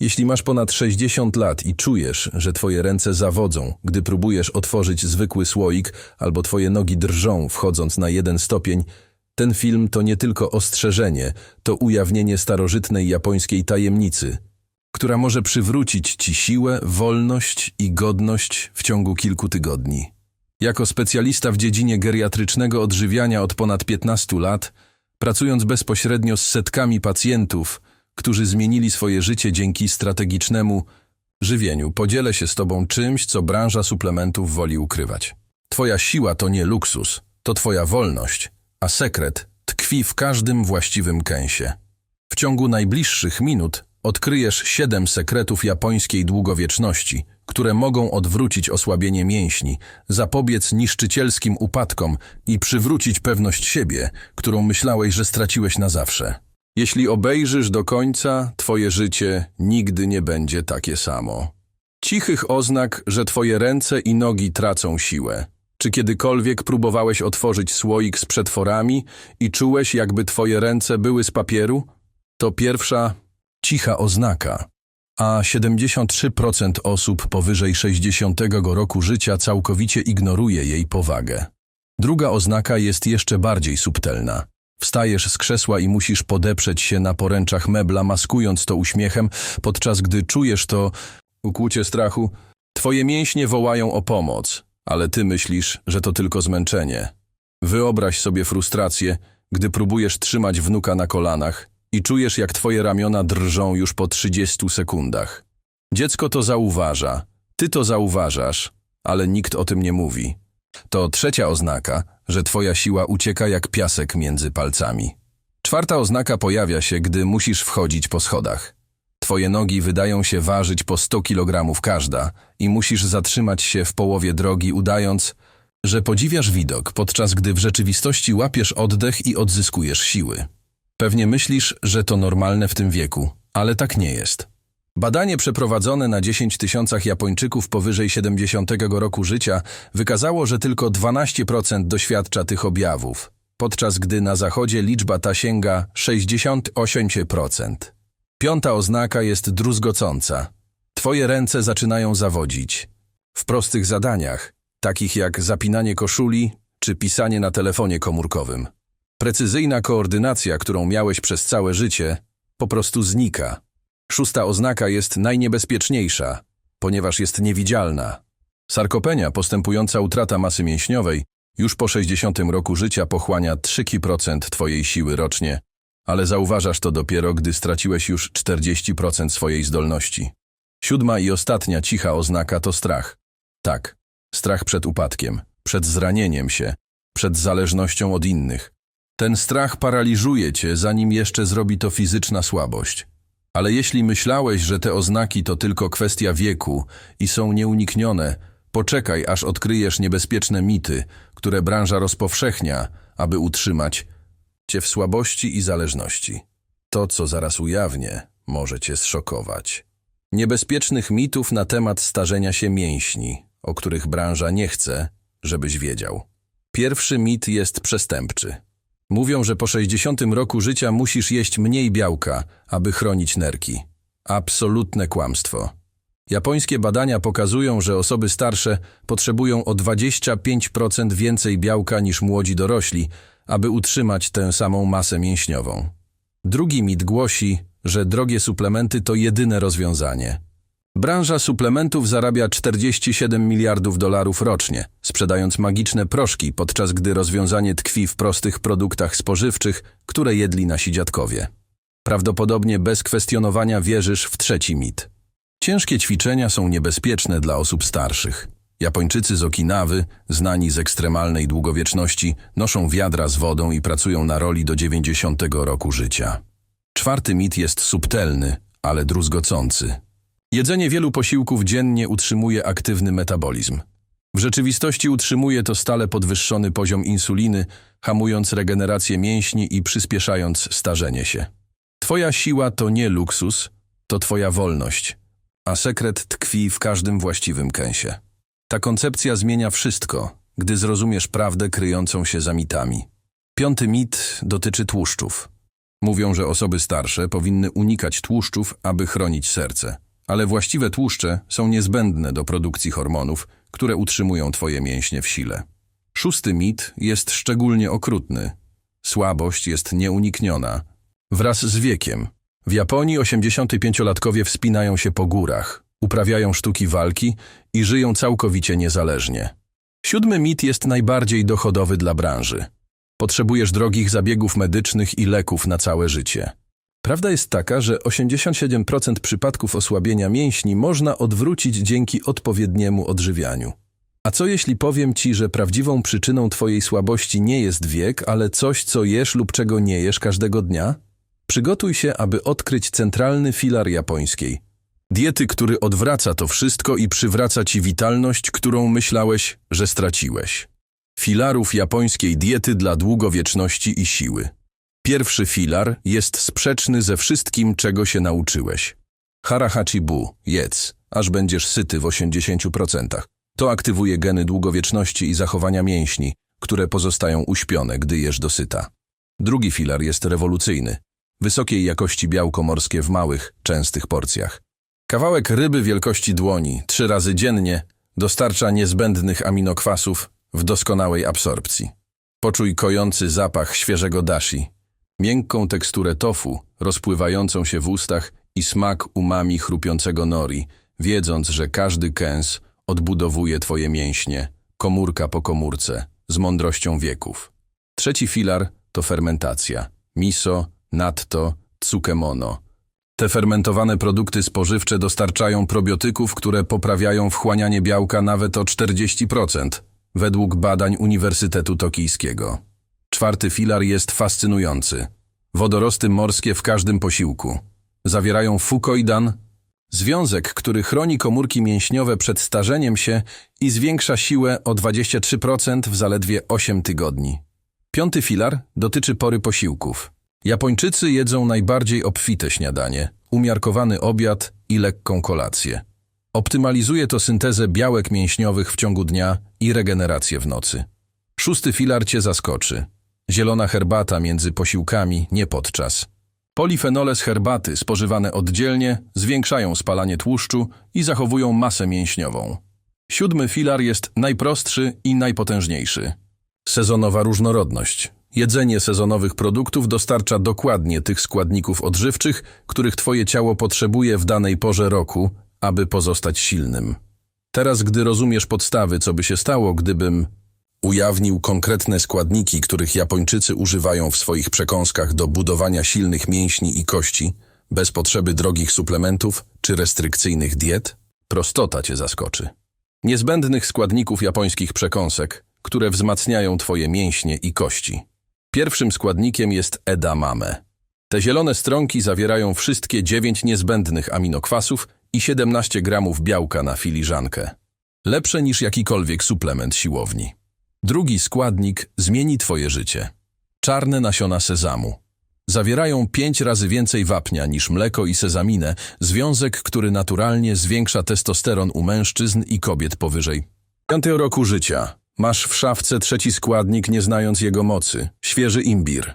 Jeśli masz ponad 60 lat i czujesz, że twoje ręce zawodzą, gdy próbujesz otworzyć zwykły słoik, albo twoje nogi drżą wchodząc na jeden stopień, ten film to nie tylko ostrzeżenie, to ujawnienie starożytnej japońskiej tajemnicy, która może przywrócić ci siłę, wolność i godność w ciągu kilku tygodni. Jako specjalista w dziedzinie geriatrycznego odżywiania od ponad 15 lat, pracując bezpośrednio z setkami pacjentów, którzy zmienili swoje życie dzięki strategicznemu żywieniu, podzielę się z Tobą czymś, co branża suplementów woli ukrywać. Twoja siła to nie luksus, to Twoja wolność, a sekret tkwi w każdym właściwym kęsie. W ciągu najbliższych minut odkryjesz siedem sekretów japońskiej długowieczności, które mogą odwrócić osłabienie mięśni, zapobiec niszczycielskim upadkom i przywrócić pewność siebie, którą myślałeś, że straciłeś na zawsze. Jeśli obejrzysz do końca, twoje życie nigdy nie będzie takie samo. Cichych oznak, że twoje ręce i nogi tracą siłę. Czy kiedykolwiek próbowałeś otworzyć słoik z przetworami i czułeś, jakby twoje ręce były z papieru? To pierwsza cicha oznaka. A 73% osób powyżej 60 roku życia całkowicie ignoruje jej powagę. Druga oznaka jest jeszcze bardziej subtelna. Wstajesz z krzesła i musisz podeprzeć się na poręczach mebla, maskując to uśmiechem, podczas gdy czujesz to ukłucie strachu. Twoje mięśnie wołają o pomoc, ale ty myślisz, że to tylko zmęczenie. Wyobraź sobie frustrację, gdy próbujesz trzymać wnuka na kolanach i czujesz, jak twoje ramiona drżą już po 30 sekundach. Dziecko to zauważa, ty to zauważasz, ale nikt o tym nie mówi. To trzecia oznaka, że twoja siła ucieka jak piasek między palcami. Czwarta oznaka pojawia się, gdy musisz wchodzić po schodach. Twoje nogi wydają się ważyć po 100 kg każda i musisz zatrzymać się w połowie drogi, udając, że podziwiasz widok, podczas gdy w rzeczywistości łapiesz oddech i odzyskujesz siły. Pewnie myślisz, że to normalne w tym wieku, ale tak nie jest. Badanie przeprowadzone na 10 tysiącach Japończyków powyżej 70 roku życia wykazało, że tylko 12% doświadcza tych objawów, podczas gdy na zachodzie liczba ta sięga 68%. Piąta oznaka jest druzgocąca. Twoje ręce zaczynają zawodzić. W prostych zadaniach, takich jak zapinanie koszuli czy pisanie na telefonie komórkowym. Precyzyjna koordynacja, którą miałeś przez całe życie, po prostu znika. Szósta oznaka jest najniebezpieczniejsza, ponieważ jest niewidzialna. Sarkopenia, postępująca utrata masy mięśniowej, już po 60 roku życia pochłania 3% twojej siły rocznie, ale zauważasz to dopiero, gdy straciłeś już 40% swojej zdolności. Siódma i ostatnia cicha oznaka to strach. Tak, strach przed upadkiem, przed zranieniem się, przed zależnością od innych. Ten strach paraliżuje cię, zanim jeszcze zrobi to fizyczna słabość. Ale jeśli myślałeś, że te oznaki to tylko kwestia wieku i są nieuniknione, poczekaj, aż odkryjesz niebezpieczne mity, które branża rozpowszechnia, aby utrzymać cię w słabości i zależności. To, co zaraz ujawnię, może cię zszokować. Niebezpiecznych mitów na temat starzenia się mięśni, o których branża nie chce, żebyś wiedział. Pierwszy mit jest przestępczy. Mówią, że po 60 roku życia musisz jeść mniej białka, aby chronić nerki. Absolutne kłamstwo. Japońskie badania pokazują, że osoby starsze potrzebują o 25% więcej białka niż młodzi dorośli, aby utrzymać tę samą masę mięśniową. Drugi mit głosi, że drogie suplementy to jedyne rozwiązanie. Branża suplementów zarabia 47 miliardów dolarów rocznie, sprzedając magiczne proszki, podczas gdy rozwiązanie tkwi w prostych produktach spożywczych, które jedli nasi dziadkowie. Prawdopodobnie bez kwestionowania wierzysz w trzeci mit. Ciężkie ćwiczenia są niebezpieczne dla osób starszych. Japończycy z Okinawy, znani z ekstremalnej długowieczności, noszą wiadra z wodą i pracują na roli do 90 roku życia. Czwarty mit jest subtelny, ale druzgocący. Jedzenie wielu posiłków dziennie utrzymuje aktywny metabolizm. W rzeczywistości utrzymuje to stale podwyższony poziom insuliny, hamując regenerację mięśni i przyspieszając starzenie się. Twoja siła to nie luksus, to twoja wolność, a sekret tkwi w każdym właściwym kęsie. Ta koncepcja zmienia wszystko, gdy zrozumiesz prawdę kryjącą się za mitami. Piąty mit dotyczy tłuszczów. Mówią, że osoby starsze powinny unikać tłuszczów, aby chronić serce. Ale właściwe tłuszcze są niezbędne do produkcji hormonów, które utrzymują twoje mięśnie w sile. Szósty mit jest szczególnie okrutny. Słabość jest nieunikniona. Wraz z wiekiem. W Japonii 85-latkowie wspinają się po górach, uprawiają sztuki walki i żyją całkowicie niezależnie. Siódmy mit jest najbardziej dochodowy dla branży. Potrzebujesz drogich zabiegów medycznych i leków na całe życie. Prawda jest taka, że 87% przypadków osłabienia mięśni można odwrócić dzięki odpowiedniemu odżywianiu. A co jeśli powiem ci, że prawdziwą przyczyną twojej słabości nie jest wiek, ale coś, co jesz lub czego nie jesz każdego dnia? Przygotuj się, aby odkryć centralny filar japońskiej. Diety, który odwraca to wszystko i przywraca ci witalność, którą myślałeś, że straciłeś. Filarów japońskiej diety dla długowieczności i siły. Pierwszy filar jest sprzeczny ze wszystkim, czego się nauczyłeś. Harahachi-bu, jedz, aż będziesz syty w 80%. To aktywuje geny długowieczności i zachowania mięśni, które pozostają uśpione, gdy jesz dosyta. Drugi filar jest rewolucyjny. Wysokiej jakości białko morskie w małych, częstych porcjach. Kawałek ryby wielkości dłoni, trzy razy dziennie, dostarcza niezbędnych aminokwasów w doskonałej absorpcji. Poczuj kojący zapach świeżego dashi, miękką teksturę tofu, rozpływającą się w ustach i smak umami chrupiącego nori, wiedząc, że każdy kęs odbudowuje twoje mięśnie, komórka po komórce, z mądrością wieków. Trzeci filar to fermentacja. Miso, natto, tsukemono. Te fermentowane produkty spożywcze dostarczają probiotyków, które poprawiają wchłanianie białka nawet o 40%, według badań Uniwersytetu Tokijskiego. Czwarty filar jest fascynujący. Wodorosty morskie w każdym posiłku. Zawierają fukoidan, związek, który chroni komórki mięśniowe przed starzeniem się i zwiększa siłę o 23% w zaledwie 8 tygodni. Piąty filar dotyczy pory posiłków. Japończycy jedzą najbardziej obfite śniadanie, umiarkowany obiad i lekką kolację. Optymalizuje to syntezę białek mięśniowych w ciągu dnia i regenerację w nocy. Szósty filar cię zaskoczy. Zielona herbata między posiłkami, nie podczas. Polifenole z herbaty spożywane oddzielnie zwiększają spalanie tłuszczu i zachowują masę mięśniową. Siódmy filar jest najprostszy i najpotężniejszy. Sezonowa różnorodność. Jedzenie sezonowych produktów dostarcza dokładnie tych składników odżywczych, których Twoje ciało potrzebuje w danej porze roku, aby pozostać silnym. Teraz, gdy rozumiesz podstawy, co by się stało, gdybym ujawnił konkretne składniki, których Japończycy używają w swoich przekąskach do budowania silnych mięśni i kości, bez potrzeby drogich suplementów czy restrykcyjnych diet, prostota Cię zaskoczy. Niezbędnych składników japońskich przekąsek, które wzmacniają Twoje mięśnie i kości. Pierwszym składnikiem jest edamame. Te zielone stronki zawierają wszystkie dziewięć niezbędnych aminokwasów i 17 gramów białka na filiżankę. Lepsze niż jakikolwiek suplement siłowni. Drugi składnik zmieni Twoje życie. Czarne nasiona sezamu. Zawierają pięć razy więcej wapnia niż mleko i sezaminę, związek, który naturalnie zwiększa testosteron u mężczyzn i kobiet powyżej piątego roku życia. Masz w szafce trzeci składnik, nie znając jego mocy. Świeży imbir.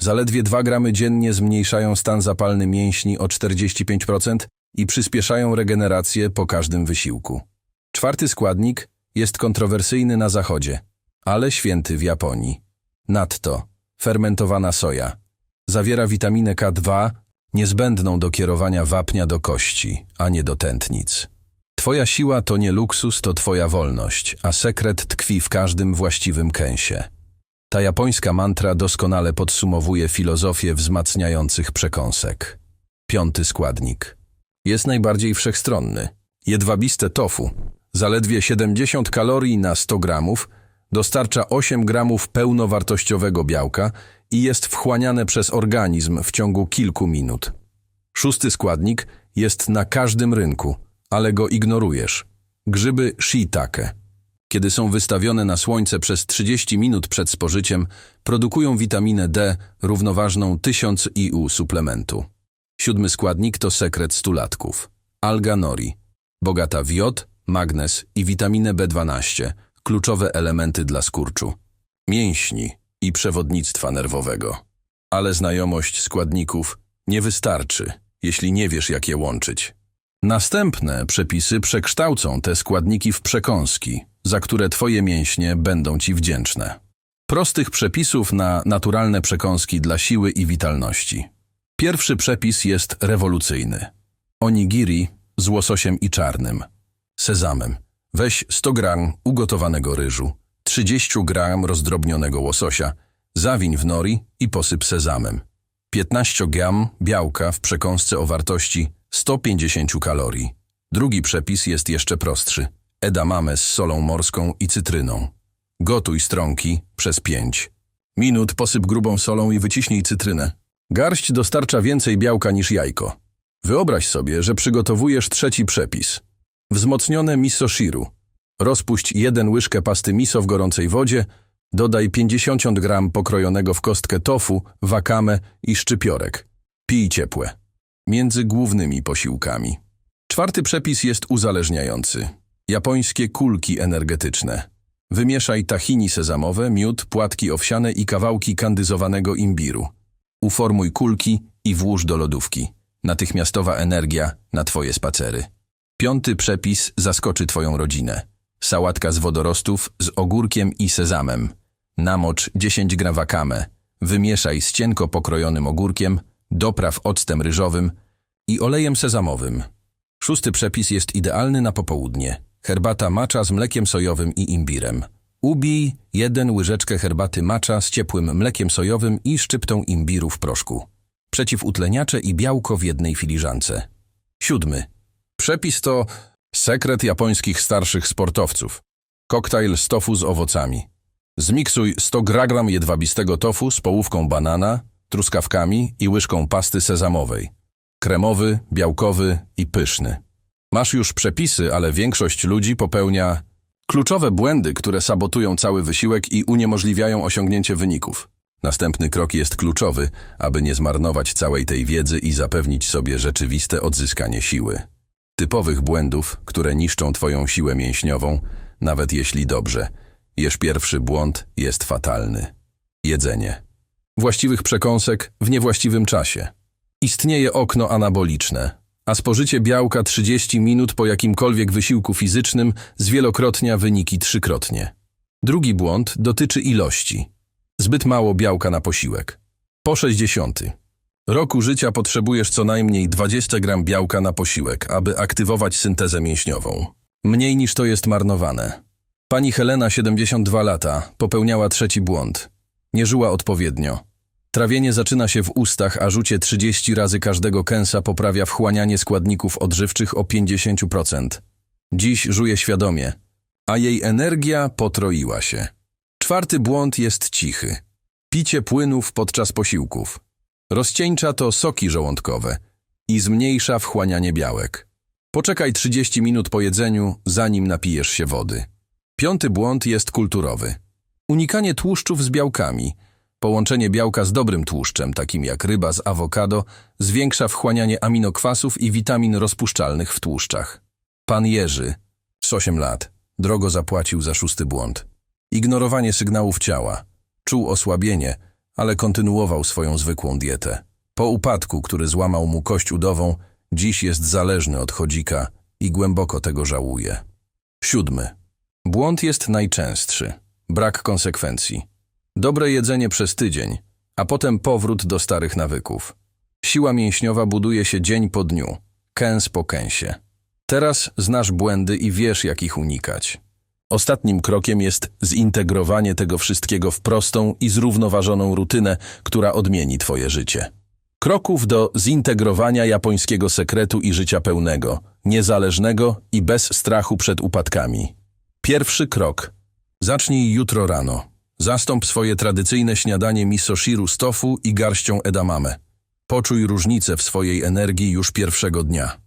Zaledwie 2 gramy dziennie zmniejszają stan zapalny mięśni o 45% i przyspieszają regenerację po każdym wysiłku. Czwarty składnik jest kontrowersyjny na zachodzie, ale święty w Japonii. Nadto fermentowana soja. Zawiera witaminę K2, niezbędną do kierowania wapnia do kości, a nie do tętnic. Twoja siła to nie luksus, to twoja wolność, a sekret tkwi w każdym właściwym kęsie. Ta japońska mantra doskonale podsumowuje filozofię wzmacniających przekąsek. Piąty składnik. Jest najbardziej wszechstronny. Jedwabiste tofu, zaledwie 70 kalorii na 100 gramów, dostarcza 8 gramów pełnowartościowego białka i jest wchłaniane przez organizm w ciągu kilku minut. Szósty składnik jest na każdym rynku, ale go ignorujesz. Grzyby shiitake. Kiedy są wystawione na słońce przez 30 minut przed spożyciem, produkują witaminę D równoważną 1000 IU suplementu. Siódmy składnik to sekret stulatków. Alga nori. Bogata w jod, magnez i witaminę B12, kluczowe elementy dla skurczu, mięśni i przewodnictwa nerwowego. Ale znajomość składników nie wystarczy, jeśli nie wiesz, jak je łączyć. Następne przepisy przekształcą te składniki w przekąski, za które Twoje mięśnie będą Ci wdzięczne. Prostych przepisów na naturalne przekąski dla siły i witalności. Pierwszy przepis jest rewolucyjny. Onigiri z łososiem i czarnym. Sezamem. Weź 100 gram ugotowanego ryżu, 30 gram rozdrobnionego łososia, zawiń w nori i posyp sezamem. 15 gram białka w przekąsce o wartości 150 kalorii. Drugi przepis jest jeszcze prostszy. Edamame z solą morską i cytryną. Gotuj stronki przez 5 minut, posyp grubą solą i wyciśnij cytrynę. Garść dostarcza więcej białka niż jajko. Wyobraź sobie, że przygotowujesz trzeci przepis. Wzmocnione miso shiru. Rozpuść jeden łyżkę pasty miso w gorącej wodzie, dodaj 50 gram pokrojonego w kostkę tofu, wakame i szczypiorek. Pij ciepłe. Między głównymi posiłkami. Czwarty przepis jest uzależniający. Japońskie kulki energetyczne. Wymieszaj tahini sezamowe, miód, płatki owsiane i kawałki kandyzowanego imbiru. Uformuj kulki i włóż do lodówki. Natychmiastowa energia na Twoje spacery. Piąty przepis zaskoczy Twoją rodzinę. Sałatka z wodorostów z ogórkiem i sezamem. Namocz 10 gram wakame. Wymieszaj z cienko pokrojonym ogórkiem, dopraw octem ryżowym i olejem sezamowym. Szósty przepis jest idealny na popołudnie. Herbata macza z mlekiem sojowym i imbirem. Ubij jeden łyżeczkę herbaty macza z ciepłym mlekiem sojowym i szczyptą imbiru w proszku. Przeciwutleniacze i białko w jednej filiżance. Siódmy. Przepis to sekret japońskich starszych sportowców. Koktajl z tofu z owocami. Zmiksuj 100 gram jedwabistego tofu z połówką banana, truskawkami i łyżką pasty sezamowej. Kremowy, białkowy i pyszny. Masz już przepisy, ale większość ludzi popełnia kluczowe błędy, które sabotują cały wysiłek i uniemożliwiają osiągnięcie wyników. Następny krok jest kluczowy, aby nie zmarnować całej tej wiedzy i zapewnić sobie rzeczywiste odzyskanie siły. Typowych błędów, które niszczą Twoją siłę mięśniową, nawet jeśli dobrze. Jesz pierwszy błąd jest fatalny. Jedzenie. Właściwych przekąsek w niewłaściwym czasie. Istnieje okno anaboliczne, a spożycie białka 30 minut po jakimkolwiek wysiłku fizycznym zwielokrotnia wyniki trzykrotnie. Drugi błąd dotyczy ilości. Zbyt mało białka na posiłek. Po 60. Roku życia potrzebujesz co najmniej 20 gram białka na posiłek, aby aktywować syntezę mięśniową. Mniej niż to jest marnowane. Pani Helena, 72 lata, popełniała trzeci błąd. Nie żyła odpowiednio. Trawienie zaczyna się w ustach, a rzucie 30 razy każdego kęsa poprawia wchłanianie składników odżywczych o 50%. Dziś żuje świadomie, a jej energia potroiła się. Czwarty błąd jest cichy. Picie płynów podczas posiłków. Rozcieńcza to soki żołądkowe i zmniejsza wchłanianie białek. Poczekaj 30 minut po jedzeniu, zanim napijesz się wody. Piąty błąd jest kulturowy. Unikanie tłuszczów z białkami. Połączenie białka z dobrym tłuszczem, takim jak ryba z awokado, zwiększa wchłanianie aminokwasów i witamin rozpuszczalnych w tłuszczach. Pan Jerzy, z 8 lat, drogo zapłacił za szósty błąd. Ignorowanie sygnałów ciała. Czuł osłabienie, ale kontynuował swoją zwykłą dietę. Po upadku, który złamał mu kość udową, dziś jest zależny od chodzika i głęboko tego żałuje. Siódmy. Błąd jest najczęstszy. Brak konsekwencji. Dobre jedzenie przez tydzień, a potem powrót do starych nawyków. Siła mięśniowa buduje się dzień po dniu, kęs po kęsie. Teraz znasz błędy i wiesz, jak ich unikać. Ostatnim krokiem jest zintegrowanie tego wszystkiego w prostą i zrównoważoną rutynę, która odmieni Twoje życie. Kroków do zintegrowania japońskiego sekretu i życia pełnego, niezależnego i bez strachu przed upadkami. Pierwszy krok. Zacznij jutro rano. Zastąp swoje tradycyjne śniadanie miso shiru z tofu i garścią edamame. Poczuj różnicę w swojej energii już pierwszego dnia.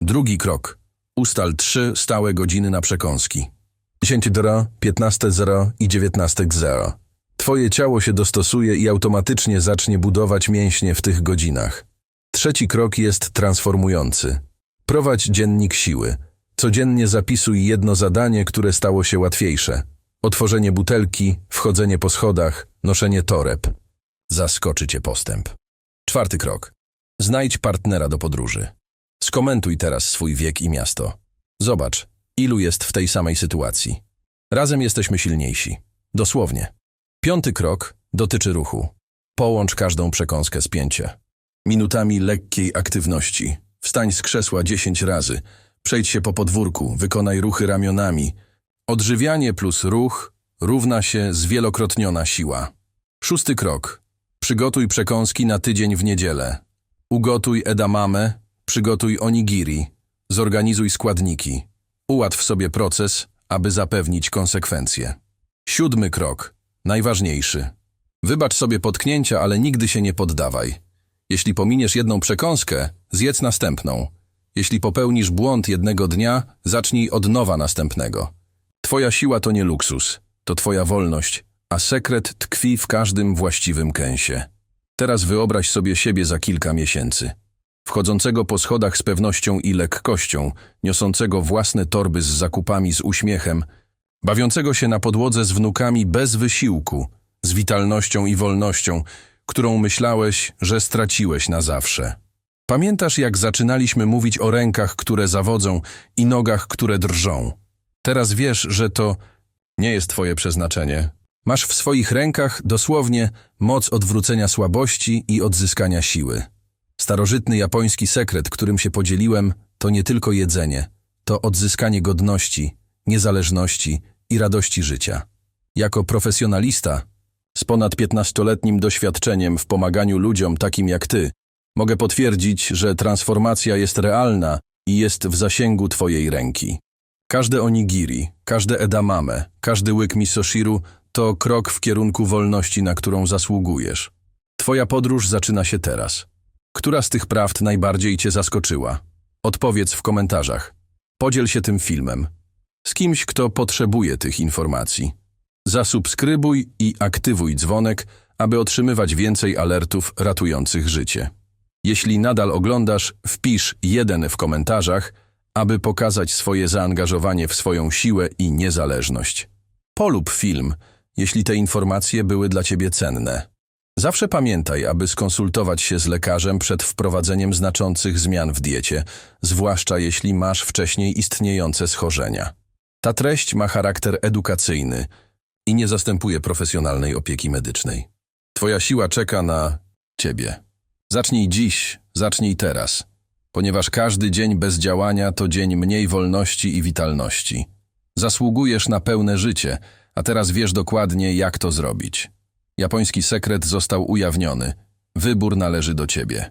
Drugi krok. Ustal trzy stałe godziny na przekąski. 10.00, 15.00 i 19.00. Twoje ciało się dostosuje i automatycznie zacznie budować mięśnie w tych godzinach. Trzeci krok jest transformujący. Prowadź dziennik siły. Codziennie zapisuj jedno zadanie, które stało się łatwiejsze. Otworzenie butelki, wchodzenie po schodach, noszenie toreb. zaskoczy cię postęp. Czwarty krok. Znajdź partnera do podróży. Skomentuj teraz swój wiek i miasto. Zobacz, ilu jest w tej samej sytuacji. Razem jesteśmy silniejsi. Dosłownie. Piąty krok dotyczy ruchu. Połącz każdą przekąskę z pięcie. Minutami lekkiej aktywności. Wstań z krzesła 10 razy. Przejdź się po podwórku, wykonaj ruchy ramionami. Odżywianie plus ruch równa się zwielokrotniona siła. Szósty krok. Przygotuj przekąski na tydzień w niedzielę. Ugotuj edamame, przygotuj onigiri. Zorganizuj składniki. Ułatw sobie proces, aby zapewnić konsekwencje. Siódmy krok. Najważniejszy. Wybacz sobie potknięcia, ale nigdy się nie poddawaj. Jeśli pominiesz jedną przekąskę, zjedz następną. Jeśli popełnisz błąd jednego dnia, zacznij od nowa następnego. Twoja siła to nie luksus, to twoja wolność, a sekret tkwi w każdym właściwym kęsie. Teraz wyobraź sobie siebie za kilka miesięcy. Wchodzącego po schodach z pewnością i lekkością, niosącego własne torby z zakupami z uśmiechem, bawiącego się na podłodze z wnukami bez wysiłku, z witalnością i wolnością, którą myślałeś, że straciłeś na zawsze. Pamiętasz, jak zaczynaliśmy mówić o rękach, które zawodzą i nogach, które drżą? Teraz wiesz, że to nie jest twoje przeznaczenie. Masz w swoich rękach dosłownie moc odwrócenia słabości i odzyskania siły. Starożytny japoński sekret, którym się podzieliłem, to nie tylko jedzenie, to odzyskanie godności, niezależności i radości życia. Jako profesjonalista, z ponad 15-letnim doświadczeniem w pomaganiu ludziom takim jak ty, mogę potwierdzić, że transformacja jest realna i jest w zasięgu twojej ręki. Każde onigiri, każde edamame, każdy łyk misoshiru to krok w kierunku wolności, na którą zasługujesz. Twoja podróż zaczyna się teraz. Która z tych prawd najbardziej cię zaskoczyła? Odpowiedz w komentarzach. Podziel się tym filmem. Z kimś, kto potrzebuje tych informacji. Zasubskrybuj i aktywuj dzwonek, aby otrzymywać więcej alertów ratujących życie. Jeśli nadal oglądasz, wpisz jeden w komentarzach, aby pokazać swoje zaangażowanie w swoją siłę i niezależność. Polub film, jeśli te informacje były dla Ciebie cenne. Zawsze pamiętaj, aby skonsultować się z lekarzem przed wprowadzeniem znaczących zmian w diecie, zwłaszcza jeśli masz wcześniej istniejące schorzenia. Ta treść ma charakter edukacyjny i nie zastępuje profesjonalnej opieki medycznej. Twoja siła czeka na Ciebie. Zacznij dziś, zacznij teraz, ponieważ każdy dzień bez działania to dzień mniej wolności i witalności. Zasługujesz na pełne życie, a teraz wiesz dokładnie, jak to zrobić. Japoński sekret został ujawniony. Wybór należy do ciebie.